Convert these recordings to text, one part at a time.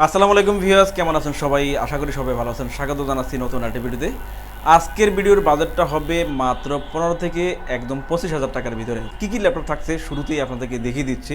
আসসালামু আলাইকুম ভিউয়ার্স, কেমন আছেন সবাই? আশা করি সবাই ভালো আছেন। স্বাগত জানাচ্ছি নতুন আরেকটি ভিডিওতে। আজকের ভিডিওর বাজেটটা হবে মাত্র পনেরো থেকে একদম পঁচিশ হাজার টাকার ভিতরে। কী কী ল্যাপটপ থাকছে শুরুতেই আপনাদেরকে দেখিয়ে দিচ্ছি।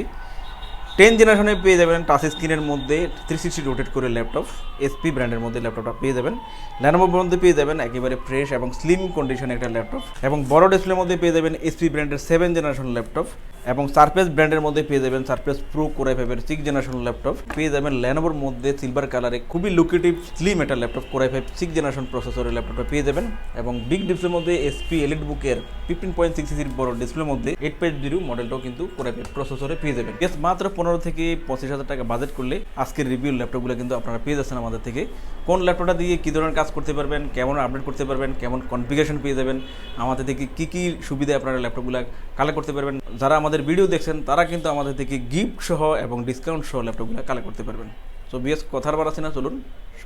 টেন জেনারেশনে পেয়ে যাবেন টাচ স্ক্রিনের মধ্যে থ্রি সিক্সটি রোটেট করে ল্যাপটপ এসপি ব্র্যান্ডের মধ্যে ল্যাপটপটা পেয়ে যাবেন। ল্যানোভোর মধ্যে পেয়ে যাবেন একেবারে ফ্রেশ এবং স্লিম কন্ডিশনে একটা ল্যাপটপ এবং বড় ডিসপ্লের মধ্যে পেয়ে যাবেন এসপি ব্র্যান্ডের সেভেন জেনারেশন ল্যাপটপ। এবং সারফেস ব্র্যান্ডের মধ্যে পেয়ে যাবেন সারফেস প্রো কোরাই ফাইভের সিক্স জেনারেশন ল্যাপটপ পেয়ে যাবেন ল্যানোভোর মধ্যে সিলভার কালারে খুবই লুকেটিভ স্লিম একটা laptop core i five six generation প্রসেসরের ল্যাপটপটা পেয়ে যাবেন। এবং বিগ ডিসপ্লের মধ্যে এসপি এলিট বুকের ফিফটিন পয়েন্ট সিক্স সিসির বড় ডিসপ্লের মধ্যে এইট পেজ জিরো মডেলটাও কিন্তু কোরাই ফাইভ প্রসেসরে পেয়ে যাবেন। বেশ মাত্র পনেরো থেকে পঁচিশ হাজার টাকা বাজেট করলে আজকের রিভিউ ল্যাপটপগুলো কিন্তু আপনারা পেয়ে যাচ্ছেন আমাদের থেকে। কোন ল্যাপটপটা দিয়ে কী ধরনের কাজ করতে পারবেন, কেমন আপডেট করতে পারবেন, কেমন কনফিগারেশন পেয়ে যাবেন, আমাদের থেকে কী কী সুবিধা আপনারা ল্যাপটপগুলো কালেক্ট করতে পারবেন, যারা আমাদের ভিডিও দেখছেন, তারা কিন্তু আমাদের থেকে গিফট সহ এবং ডিসকাউন্ট সহ ল্যাপটপগুলো কালেক্ট করতে পারবেন। সো বিএস, কথার বার আছে না, চলুন।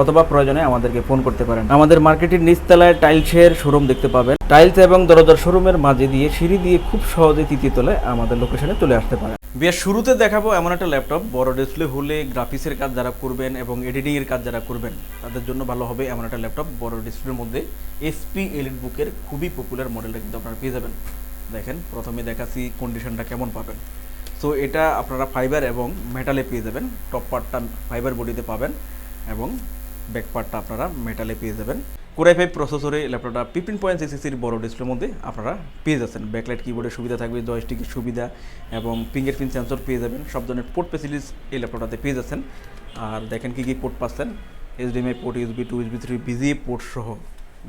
অথবা প্রয়োজনে আমাদেরকে ফোন করতে পারেন। আমাদের মার্কেটের নিচতলায় টাইলসের শোরুম দেখতে পাবেন। টাইলস এবং দরজার শোরুমের মাঝে দিয়ে সিঁড়ি দিয়ে খুব সহজে তৃতীয় তলায় আমাদের লোকেশনে চলে আসতে পারেন। বিয়ের শুরুতে দেখাবো এমন একটা ল্যাপটপ বড় ডিসপ্লে হলে গ্রাফিক্সের কাজ যারা করবেন এবং এডিটিং এর কাজ যারা করবেন, তাদের জন্য ভালো হবে এমন একটা ল্যাপটপ বড় ডিসপ্লের মধ্যে এসপি এলিট বুকের খুবই পপুলার মডেলটা কিন্তু আপনারা পেয়ে যাবেন। দেখেন, প্রথমে দেখাচ্ছি কন্ডিশনটা কেমন পাবেন। সো এটা আপনারা ফাইবার এবং মেটালে পেয়ে যাবেন। টপ পার্টটা ফাইবার বডিতে পাবেন এবং ব্যাক পার্টটা আপনারা মেটালে পেয়ে যাবেন। কোরাই ফাইভ প্রসেসরে ল্যাপটপটা ফিফটিন পয়েন্ট সিক্স সিক্সির বড় ডিসপ্লের মধ্যে আপনারা পেয়ে যাচ্ছেন। ব্যাকলাইট কিবোর্ডের সুবিধা থাকবে জয়স্টিকের সুবিধা এবং ফিঙ্গার প্রিন্ট সেন্সর পেয়ে যাবেন। সব ধরনের পোর্ট ফেসিলিটিস এই ল্যাপটপটাতে পেয়ে যাচ্ছেন। আর দেখেন কী কী পোর্ট পাচ্ছেন? HDMI port USB two USB three VGA port সহ।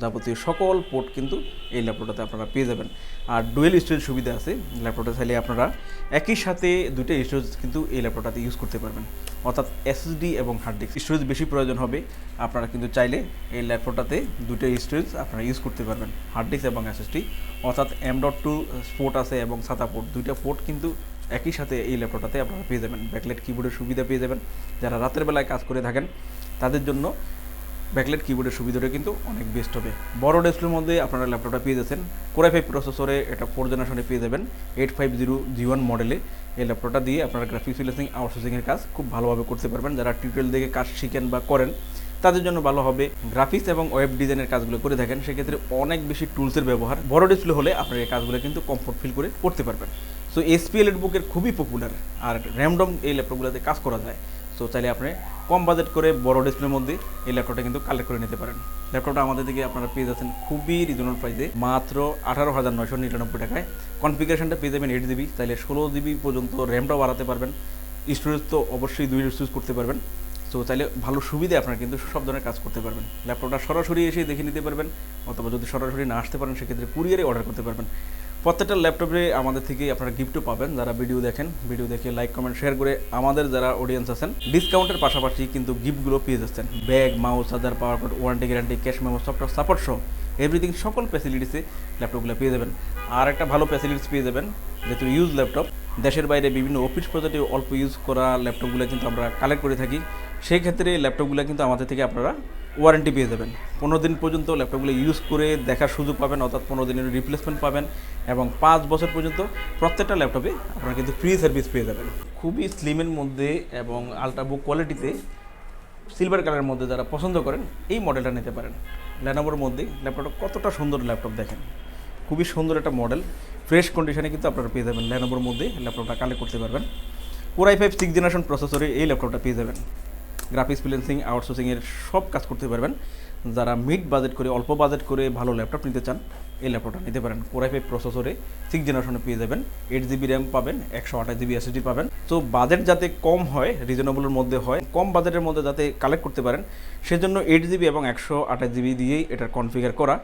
যাবতীয় সকল পোর্ট কিন্তু এই ল্যাপটপটাতে আপনারা পেয়ে যাবেন। আর ডুয়েল স্টোরেজ সুবিধা আছে ল্যাপটপটা চাইলে আপনারা একই সাথে দুইটা স্টোরেজ কিন্তু এই ল্যাপটপটাতে ইউজ করতে পারবেন। অর্থাৎ এসএসডি এবং হার্ড ডিস্ক স্টোরেজ বেশি প্রয়োজন হবে, আপনারা কিন্তু চাইলে এই ল্যাপটপটাতে দুটো স্টোরেজ আপনারা ইউজ করতে পারবেন। হার্ড ডিস্ক এবং এসএসডি অর্থাৎ এম ডট টু পোর্ট আছে এবং সাতা পোর্ট দুইটা পোর্ট কিন্তু একই সাথে এই ল্যাপটপটাতে আপনারা পেয়ে যাবেন। ব্যাকলেট কিবোর্ডের সুবিধা পেয়ে যাবেন। যারা রাতের বেলায় কাজ করে থাকেন, তাদের জন্য ব্যাকলাইট কিবোর্ডের সুবিধাটা কিন্তু অনেক বেস্ট হবে। বড় ডিসপ্লের মধ্যে আপনারা ল্যাপটপটা পেয়ে যাচ্ছেন। কোরাই ফাইভ প্রসেসরে এটা ফোর জেনারেশনে পেয়ে যাবেন। Eight five zero G one মডেলে এই ল্যাপটপটা দিয়ে আপনারা গ্রাফিক্স ফিলেসিং আউটসোর্সিংয়ের কাজ খুব ভালোভাবে করতে পারবেন। যারা টিউটোরিয়াল দেখে কাজ শিখেন বা করেন, তাদের জন্য ভালো হবে। গ্রাফিক্স এবং ওয়েব ডিজাইনের কাজগুলো করে থাকেন, সেক্ষেত্রে অনেক বেশি টুলসের ব্যবহার। বড় ডিসপ্লে হলে আপনারা এই কাজগুলো কিন্তু কমফোর্ট ফিল করে করতে পারবেন। সো এসপিএল বুকের খুবই পপুলার আর র্যামডম এই ল্যাপটপগুলোতে কাজ করা যায়। সো চাইলে আপনি কম বাজেট করে বড় ডিসপ্লের মধ্যে এই ল্যাপটপটা কিন্তু কালেক্ট করে নিতে পারেন। ল্যাপটপটা আমাদের থেকে আপনারা পেয়ে যাচ্ছেন খুবই রিজনেবল প্রাইসে মাত্র আঠারো হাজার নয়শো নিরানব্বই টাকায়। কনফিগারেশনটা পেয়ে যাবেন এইট জিবি তাহলে ষোলো জিবি পর্যন্ত র্যামটাও বাড়াতে পারবেন। স্টোরেজ তো অবশ্যই দুই ইউজ করতে পারবেন। সো চাইলে ভালো সুবিধে আপনারা কিন্তু সব ধরনের কাজ করতে পারবেন। ল্যাপটপটা সরাসরি এসে দেখে নিতে পারবেন, অথবা যদি সরাসরি না আসতে পারেন, সেক্ষেত্রে কুরিয়ারে অর্ডার করতে পারবেন। প্রত্যেকটা ল্যাপটপে আমাদের থেকে আপনারা গিফটও পাবেন। যারা ভিডিও দেখেন, ভিডিও দেখে লাইক কমেন্ট শেয়ার করে আমাদের যারা অডিয়েন্স আছেন ডিসকাউন্টের পাশাপাশি কিন্তু গিফটগুলো পেয়ে যাচ্ছেন। Bag mouse charger power card warranty guarantee cash memo software support সহ এভরিথিং সকল ফ্যাসিলিটিসে ল্যাপটপগুলো পেয়ে যাবেন। আর একটা ভালো ফ্যাসিলিটিস পেয়ে যাবেন, যেহেতু ইউজ ল্যাপটপ, দেশের বাইরে বিভিন্ন অফিস প্রজেক্টে অল্প ইউজ করা ল্যাপটপগুলো কিন্তু আমরা কালেক্ট করে থাকি। সেই ক্ষেত্রে ল্যাপটপগুলো কিন্তু আমাদের থেকে আপনারা ওয়ারেন্টি পেয়ে যাবেন। পনেরো দিন পর্যন্ত ল্যাপটপগুলো ইউজ করে দেখার সুযোগ পাবেন, অর্থাৎ পনেরো দিনের রিপ্লেসমেন্ট পাবেন এবং পাঁচ বছর পর্যন্ত প্রত্যেকটা ল্যাপটপে আপনারা কিন্তু ফ্রি সার্ভিস পেয়ে যাবেন। খুবই স্লিমের মধ্যে এবং আলট্রাবুক কোয়ালিটিতে সিলভার কালারের মধ্যে যারা পছন্দ করেন, এই মডেলটা নিতে পারেন। ল্যানোভোর মধ্যে ল্যাপটপটা কতটা সুন্দর ল্যাপটপ দেখেন। খুবই সুন্দর একটা মডেল ফ্রেশ কন্ডিশনে কিন্তু আপনারা পেয়ে যাবেন। ল্যানোভোর মধ্যে ল্যাপটপটা কালেক্ট করতে পারবেন। Core i five six generation প্রসেসরে এই ল্যাপটপটা পেয়ে যাবেন। গ্রাফিক্স ফ্রিলেন্সিং আউটসোর্সিংয়ের সব কাজ করতে পারবেন। যারা মিড বাজেট করে, অল্প বাজেট করে, ভালো ল্যাপটপ নিতে চান এই ল্যাপটপটা নিতে পারেন। কোরাই ফাইভ প্রসেসরে সিক্স জেনারেশনে পেয়ে যাবেন। এইট জিবি র্যাম পাবেন, একশো আঠাশ জিবি এসএসডি পাবেন। তো বাজেট যাতে কম হয় রিজনেবলের মধ্যে হয়, কম বাজেটের মধ্যে যাতে কালেক্ট করতে পারেন, সেজন্য এইট জিবি এবং একশো আঠাশ জিবি দিয়েই এটা কনফিগার করা।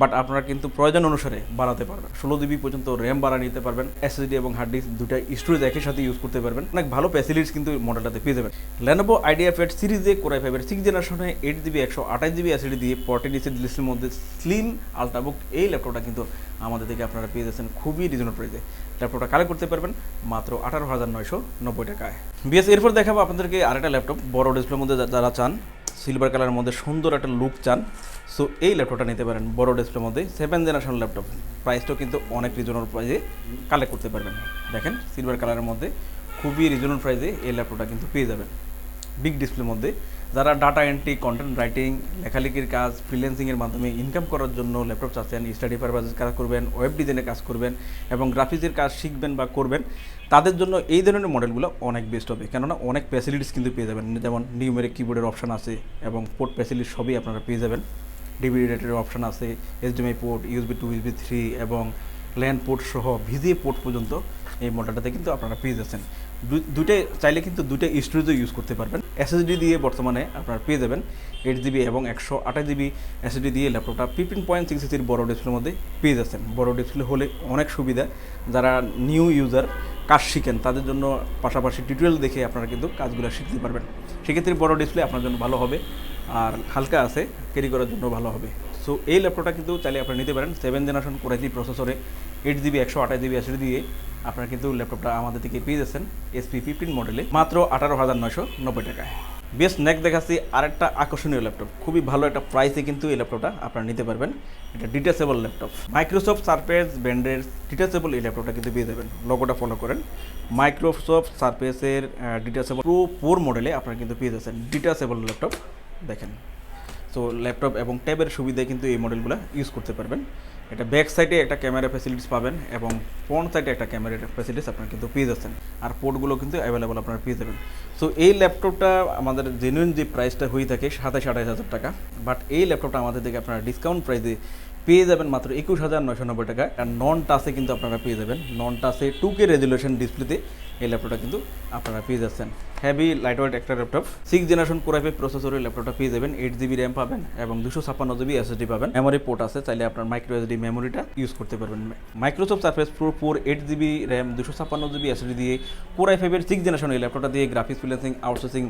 বাট আপনারা কিন্তু প্রয়োজন অনুসারে বাড়াতে পারবেন। ষোলো জিবি পর্যন্ত র্যাম বাড়া নিতে পারবেন। এসএসডি এবং হার্ড ডিস্ক দুটা স্টোরেজ একই সাথে ইউজ করতে পারবেন। অনেক ভালো ফ্যাসিলিটিস কিন্তু মডেলটাতে পেয়ে যাবেন। ল্যানোভো আইডিয়া ফেট সিরিজে কোরাই ফাইভের সিক্স জেনারেশনে এইট জিবি একশো আঠাশ জিবি এসএসডি দিয়ে পর্টি ডিসি ডিসের মধ্যে স্লিম আলট্রাবুক এই ল্যাপটপটা কিন্তু আমাদের থেকে আপনারা পেয়ে যাচ্ছেন খুবই রিজনেবল প্রাইসে ল্যাপটপটা কালেক্ট করতে পারবেন মাত্র আঠারো হাজার নয়শো নব্বই টাকায়। বিএস এরপর দেখাবো আপনাদেরকে আরেকটা ল্যাপটপ বড় ডিসপ্লের মধ্যে যারা চান সিলভার কালারের মধ্যে সুন্দর একটা লুক চান সো এই ল্যাপটপটা নিতে পারেন বড় ডিসপ্লের মধ্যে। সেভেন জেনারেশন ল্যাপটপ প্রাইসটাও কিন্তু অনেক রিজনেবল প্রাইসে কালেক্ট করতে পারবেন। দেখেন সিলভার কালারের মধ্যে খুবই রিজনেবল প্রাইসে এই ল্যাপটপটা কিন্তু পেয়ে যাবেন। বিগ ডিসপ্লের মধ্যে। যারা ডাটা এন্ট্রি কন্টেন্ট রাইটিং লেখালেখির কাজ ফ্রিল্যান্সিংয়ের মাধ্যমে ইনকাম করার জন্য ল্যাপটপ চাচ্ছেন স্টাডি পারপাসের কাজ করবেন ওয়েব ডিজাইনের কাজ করবেন এবং গ্রাফিক্সের কাজ শিখবেন বা করবেন, তাদের জন্য এই ধরনের মডেলগুলো অনেক বেস্ট হবে। কেননা অনেক ফ্যাসিলিটিস কিন্তু পেয়ে যাবেন। যেমন নিউমেরিক কিবোর্ডের অপশান আছে এবং পোর্ট ফ্যাসিলিটি সবই আপনারা পেয়ে যাবেন। ডিভিডি রেটের অপশান আছে HDMI port USB two USB three এবং ল্যান্ড পোর্ট সহ ভিজিএ পোর্ট পর্যন্ত এই মডেলটাতে কিন্তু আপনারা পেয়ে যাচ্ছেন। দু- দুইটাই চাইলে কিন্তু দুইটা স্টোরেজও ইউজ করতে পারবেন। এসএসডি দিয়ে বর্তমানে আপনারা পেয়ে যাবেন এইট জিবি এবং একশো আঠাশ জিবি এসএসডি দিয়ে ল্যাপটপটা ফিফটিন পয়েন্ট সিক্স সির বড় ডিসপ্লের মধ্যে পেয়ে যাচ্ছেন। বড় ডিসপ্লে হলে অনেক সুবিধা। যারা নিউ ইউজার কাজ শিখেন, তাদের জন্য পাশাপাশি টিউটোরিয়াল দেখে আপনারা কিন্তু কাজগুলো শিখতে পারবেন। সেক্ষেত্রে বড় ডিসপ্লে আপনার জন্য ভালো হবে। আর হালকা আছে ক্যারি করার জন্য ভালো হবে। সো এই ল্যাপটপটা কিন্তু চাইলে আপনারা নিতে পারেন। Seven generation core i three প্রসেসরে এইট জিবি একশো আঠাশ জিবি এসএসডি দিয়ে আপনারা কিন্তু ল্যাপটপটা আমাদের থেকে পেয়ে যাচ্ছেন এসপি ফিফটিন মডেলে মাত্র আঠারো হাজার নয়শো নব্বই টাকায়। বেশ নেক দেখাচ্ছি আরেকটা আকর্ষণীয় ল্যাপটপ খুবই ভালো একটা প্রাইসে কিন্তু এই ল্যাপটপটা আপনারা নিতে পারবেন। এটা ডিটাচেবল ল্যাপটপ মাইক্রোসফট সার্ফেস ব্র্যান্ডের ডিটাচেবল এই ল্যাপটপটা কিন্তু পেয়ে যাবেন। লোগোটা ফলো করেন। মাইক্রোসফট সার্ফেসের ডিটাচেবল প্রো ফোর মডেলে আপনারা কিন্তু পেয়ে যাচ্ছেন ডিটাচেবল ল্যাপটপ দেখেন। সো ল্যাপটপ এবং ট্যাবের সুবিধায় কিন্তু এই মডেলগুলো ইউজ করতে পারবেন। এটা ব্যাক সাইডে একটা ক্যামেরা ফ্যাসিলিটিস পাবেন এবং ফ্রন্ট সাইডে একটা ক্যামেরা ফ্যাসিলিটিস আপনার কিন্তু পেয়ে যাচ্ছেন। আর পোর্টগুলো কিন্তু অ্যাভেলেবল আপনার পেয়ে যাবেন। সো এই ল্যাপটপটা আমাদের জেনুইন যে প্রাইসটা হয়ে থাকে সাতাশ আঠাশ হাজার টাকা বাট এই ল্যাপটপটা আমাদের দিকে আপনারা ডিসকাউন্ট প্রাইসে পেয়ে যাবেন মাত্র একুশ হাজার নয়শো নব্বই টাকা। আর নন টাচে কিন্তু আপনারা পেয়ে যাবেন। নন টাচে টু কে রেজুলেশন ডিসপ্লেতে এই ল্যাপটপটা কিন্তু আপনারা পেয়ে যাচ্ছেন। হ্যাভি লাইট ওয়েট একটা ল্যাপটপ সিক্স জেনারেশন কোরাইপে প্রসেসরের ল্যাপটপটা পেয়ে যাবেন। এইট জিবি র্যাম পাবেন এবং দুশো ছাপ্পান্ন জিবি এসএসডি পাবেন। মেমোরি পোর্ট আছে, চাইলে আপনার মাইক্রো এসডি মেমোরিটা ইউজ করতে পারবেন। Microsoft surface pro four eight GB RAM দুশো ছাপ্পান্ন জিবি এসএসডি দিয়ে কোরাই ফাইভের সিক্স জেনারেশন এই ল্যাপটপটা দিয়ে গ্রাফিক্স ফ্রিল্যান্সিং আউটসোর্সিং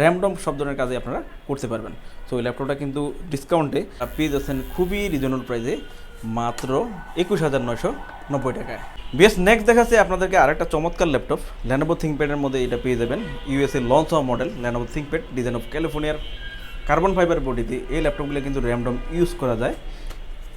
র্যামডম সব ধরনের কাজে আপনারা করতে পারবেন। সো এই ল্যাপটপটা কিন্তু ডিসকাউন্টে পেয়ে যাচ্ছেন খুবই রিজনেবল প্রাইসে মাত্র একুশ হাজার নয়শো নব্বই টাকায়। বেশ নেক্সট দেখাচ্ছে আপনাদেরকে আরেকটা চমৎকার ল্যাপটপ ল্যানোভো থিঙ্কপ্যাডের মধ্যে এটা পেয়ে যাবেন। ইউএসএ লঞ্চ হওয়া model Lenovo ThinkPad design of ক্যালিফোর্নিয়ার কার্বন ফাইবার বডিতে এই ল্যাপটপগুলো কিন্তু র্যামডম ইউজ করা যায়।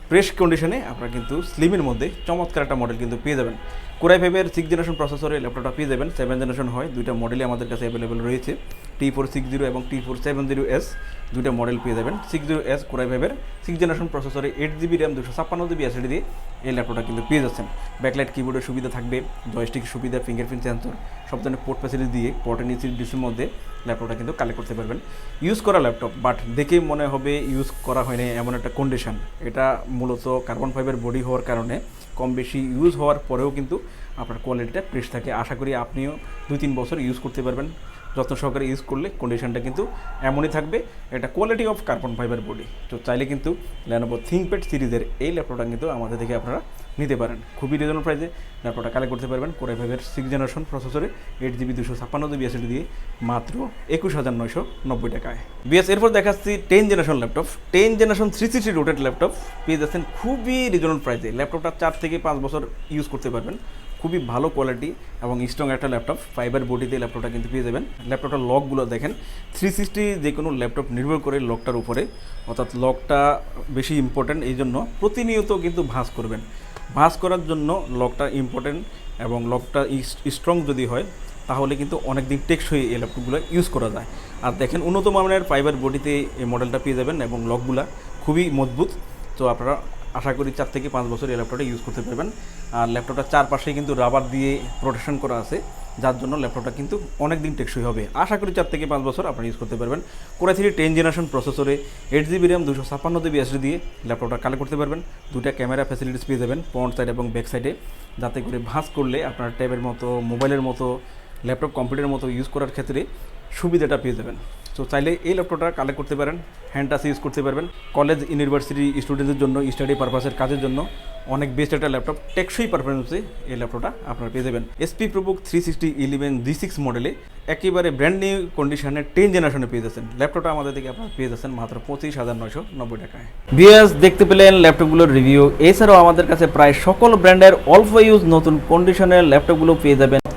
ফ্রেশ কন্ডিশনে আপনারা কিন্তু স্লিমের মধ্যে চমৎকার একটা মডেল কিন্তু পেয়ে যাবেন। কোরাই ফাইভের সিক্স জেনারেশন প্রসেসরে ল্যাপটপটা পেয়ে যাবেন। সেভেন জেনারেশন হয়, দুইটা মডেলই আমাদের কাছে অ্যাভেলেবেল রয়েছে। টি ফোর সিক্স জিরো এবং T four seven zero S দুইটা মডেল পেয়ে যাবেন। Six zero S core i ফাইভের সিক্স জেনারেশন প্রসেসরে এইট জিবি র্যাম দুশো ছাপ্পান্ন জিবি এসএডি দিয়ে এই ল্যাপটপটা কিন্তু পেয়ে যাচ্ছেন। ব্যাকলাইট কিবোর্ডের সুবিধা থাকবে জয়স্টিক সুবিধা ফিঙ্গারপ্রিন্ট সেন্সর সব ধরনের পোর্ট ফ্যাসিলিটি দিয়ে পোর্টের নিচে ডিসের মধ্যে ল্যাপটপটা কিন্তু কালেক্ট করতে পারবেন। ইউজ করা ল্যাপটপ বাট দেখেই মনে হবে ইউজ করা হয়নি এমন একটা কন্ডিশন এটা মূলত কার্বন ফাইবার বডি হওয়ার কারণে কম বেশি ইউজ হওয়ার পরেও কিন্তু আপনার কোয়ালিটিটা ফ্রেশ থাকে। আশা করি আপনিও দুই তিন বছর ইউজ করতে পারবেন। যত্ন সহকারে ইউজ করলে কন্ডিশনটা কিন্তু এমনই থাকবে। এটা quality of carbon fibre body তো চাইলে কিন্তু ল্যানোভো থিঙ্কপ্যাড সিরিজের এই ল্যাপটপটা কিন্তু আমাদের থেকে আপনারা নিতে পারেন। খুবই রিজনেবল প্রাইসে ল্যাপটপটা কালেক্ট করতে পারবেন। কোরাই ফাইভের সিক্স জেনারেশন প্রসেসরে এইট জিবি দুশো ছাপ্পান্ন জিবি এসএসডি দিয়ে মাত্র একুশ হাজার নয়শো নব্বই টাকায়। বিএস এরপর দেখাচ্ছি ten generation laptop. Ten generation three sixty rotated laptop. পেয়ে যাচ্ছেন খুবই রিজনেবল প্রাইসে ল্যাপটপটা চার থেকে পাঁচ বছর ইউজ করতে পারবেন। খুবই ভালো কোয়ালিটি এবং স্ট্রং একটা ল্যাপটপ ফাইবার বডিতে ল্যাপটপটা কিন্তু পেয়ে যাবেন। ল্যাপটপটার লকগুলো দেখেন। থ্রি সিক্সটি যে কোনো ল্যাপটপ নির্ভর করে লকটার উপরে। অর্থাৎ লকটা বেশি ইম্পর্ট্যান্ট এই জন্য প্রতিনিয়ত কিন্তু ভাঁজ করবেন। ভাঁজ করার জন্য লকটা ইম্পর্টেন্ট এবং লকটা স্ট্রং যদি হয়, তাহলে কিন্তু অনেক দিন টেকসই এই ল্যাপটপগুলো ইউজ করা যায়। আর দেখেন উন্নত মানের ফাইবার বডিতে এই মডেলটা পেয়ে যাবেন এবং লকগুলা খুবই মজবুত। তো আপনারা আশা করি চার থেকে পাঁচ বছর এই ল্যাপটপটা ইউজ করতে পারবেন। আর ল্যাপটপটা চারপাশে কিন্তু রাবার দিয়ে প্রোটেকশন করা আছে, যার জন্য ল্যাপটপটা কিন্তু অনেক দিন টেকসই হবে। আশা করি চার থেকে পাঁচ বছর আপনারা ইউজ করতে পারবেন। কোরা থ্রি টেন জেনারেশন প্রসেসরে এইট জিবি র্যাম দুশো ছাপ্পান্ন জিবি এসডি দিয়ে ল্যাপটপটা কালেক্ট করতে পারবেন। দুটা ক্যামেরা ফ্যাসিলিটিস পেয়ে যাবেন ফ্রন্ট সাইড এবং ব্যাক সাইডে যাতে করে ভাঁজ করলে আপনার ট্যাবের মতো মোবাইলের মতো ল্যাপটপ কম্পিউটারের মতো ইউজ করার ক্ষেত্রে সুবিধাটা পেয়ে যাবেন। তো চাইলে এই ল্যাপটপটা কালেক্ট করতে পারেন হ্যান্ড টাচ ইউজ করতে পারবেন। কলেজ ইউনিভার্সিটি স্টুডেন্টদের জন্য স্টাডি পারপাসের কাজের জন্য অনেক বেস্ট একটা ল্যাপটপ টেকসই পারফরমেন্সে এই ল্যাপটপটা আপনারা পেয়ে যাবেন। HP ProBook three sixty eleven G six মডেলে একেবারে ব্র্যান্ড নিউ কন্ডিশনে টেন জেনারেশনে পেয়ে যাচ্ছেন। ল্যাপটপটা আমাদের থেকে আপনারা পেয়ে যাচ্ছেন মাত্র পঁচিশ হাজার নয়শো নব্বই টাকায়। বিএস দেখতে পেলেন ল্যাপটপগুলোর রিভিউ এছাড়াও আমাদের কাছে প্রায় সকল ব্র্যান্ডের অল্প ইউজ নতুন কন্ডিশনের ল্যাপটপগুলো পেয়ে যাবেন